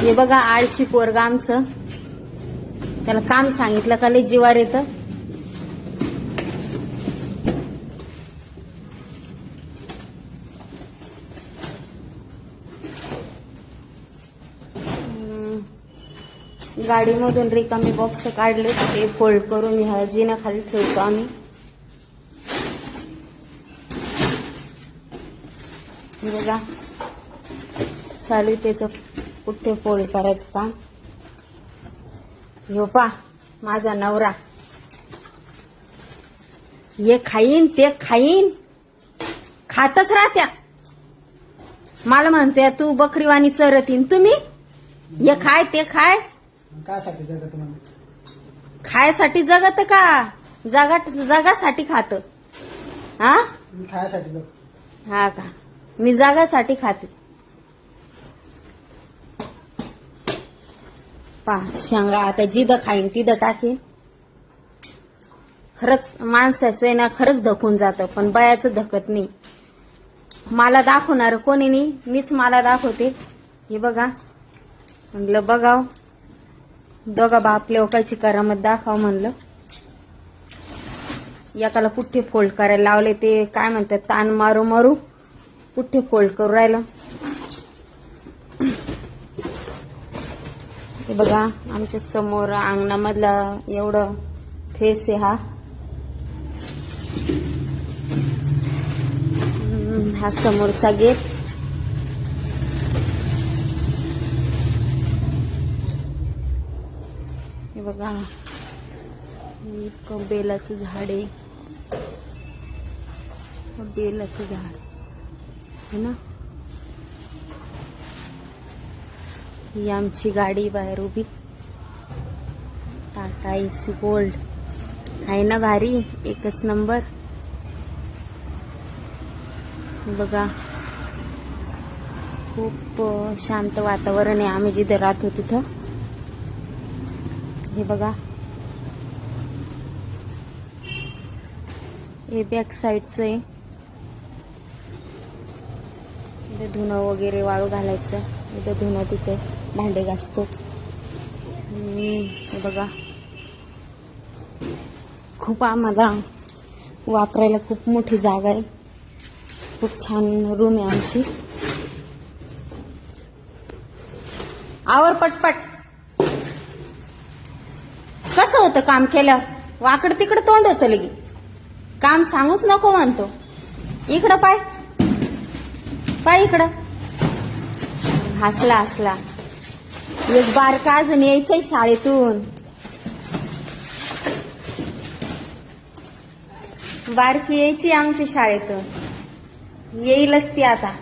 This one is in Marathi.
हे बघा आळशी पोरग आमचं. त्याला काम सांगितलं का लय जीवार येतं? गाडीमधून रिकामी बॉक्स काढले ते फोल्ड करून ह्या खाली ठेवतो आम्ही. बघा. चालू त्याचं. पुठ्ठे फोल्ड करायचं काम ह्यो पा माझा नवरा. हे खाईन ते खाईन. खातच राहत्या. मला म्हणते तू बकरीवाणी चरतीन. तुम्ही? हे खाय ते खाय. जगत खायसाठी जगत का? जगा जगासाठी खात. हा? खायासाठी जगतो. हा का? मी जगासाठी खाते. पा शेंगा. आता जिद खाईन तिद टाकीन. खरंच माणसाचं आहे ना खरंच धकून जातं पण बयाचं धकत नाही. मला दाखवणार कोणी नाही मीच मला दाखवते. हे बघा. म्हणलं बघाव. दोघा बाप लेवकाची करामत दाखव म्हणलं. एकाला पुठ्ठे फोल्ड करायला लावले ते काय म्हणतात ताण मारू मारू पुठ्ठे फोल्ड करू राहिलं. हे बघा आमच्यासमोर अंगणामधला एवढं फेस आहे हा. हा समोरचा गेट हे बघा इतकं बेलाचं झाड आहे. बेलाचं झाड. है ना? ही आमची गाडी बाहेर उभी. टाटा एसी गोल्ड आहे ना भारी? एकच नंबर. बघा. खूप शांत वातावरण आहे आम्ही जिथे राहतो तिथं. हे बघा. हे बॅक साईडचं आहे. इथं धुणं वगैरे वाळू घालायचं. इथं धुणं तिथे. भांडे घासतो. बघा. खूप आम्हाला वापरायला खूप मोठी जागा आहे. खूप छान रूम आहे आमची. आवर पटपट. कसं होतं काम केल्यावर? वाकड तिकडं तोंड होतं लगी. काम सांगूच नको म्हणतो. इकडं पाय. पाय इकडं. हसला हसला. एक बारका अजून यायचंय शाळेतून? बारकी यायची आमची शाळेतून. येईलच ती आता.